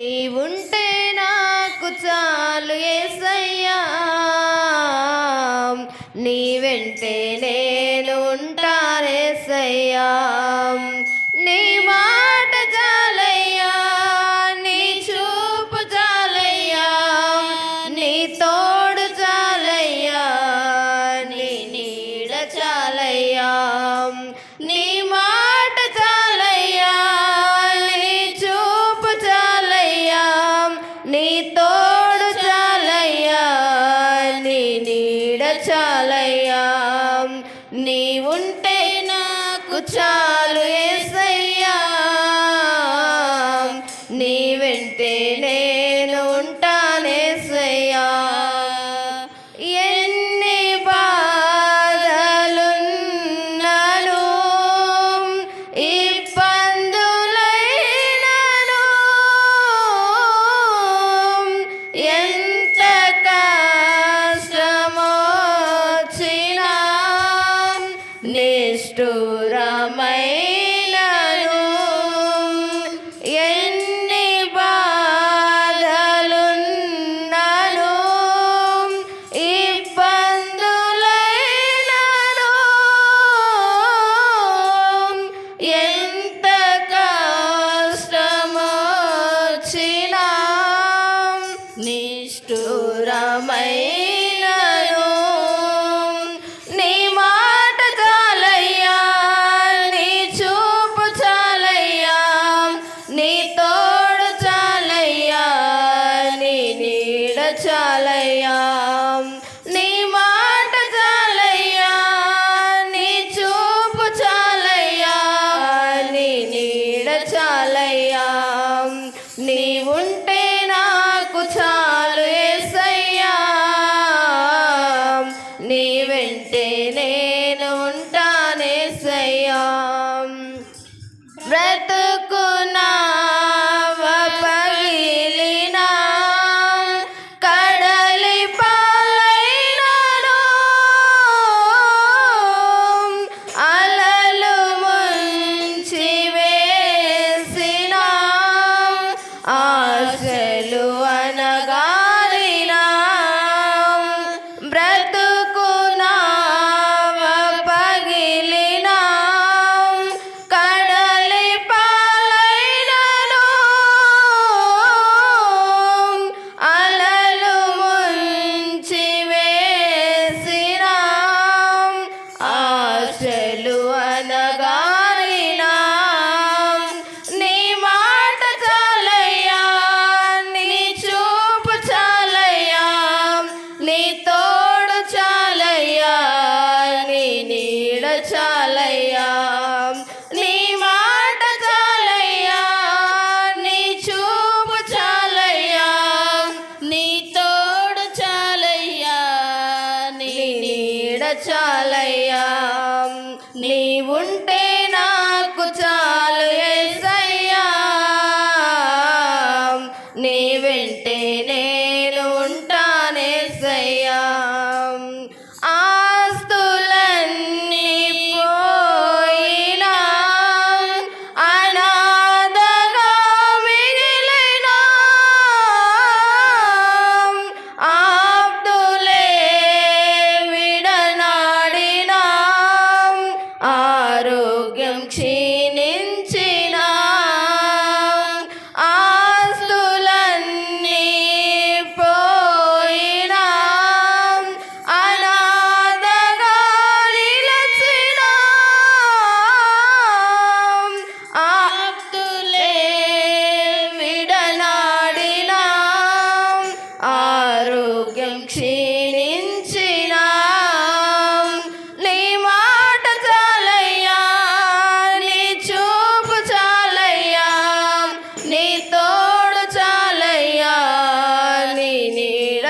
ఉంటే నాకు చాలు ఏసయ్యా. నీ వెంటేనే నీవుంటే నాకు చాలు ఏసయ్య. 啊对 చాలయ్యా. నీవుంటే నాకు చాలు ఎసయ్యా నీ వెంటే आरोग्यं क्षे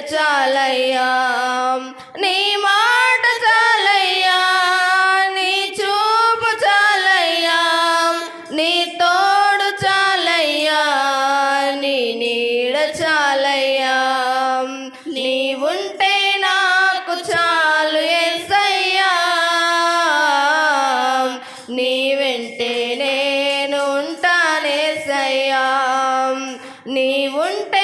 చాలయ్యా. నీ మాట చాలయ్యా. నీ చూపు చాలయ్యా. నీ తోడు చాలయ్యా. నీ నీడ చాలయ్యా. నీ ఉంటే నాకు చాలు ఎసయ్యా నీ వెంటే నేను నీ ఉంటే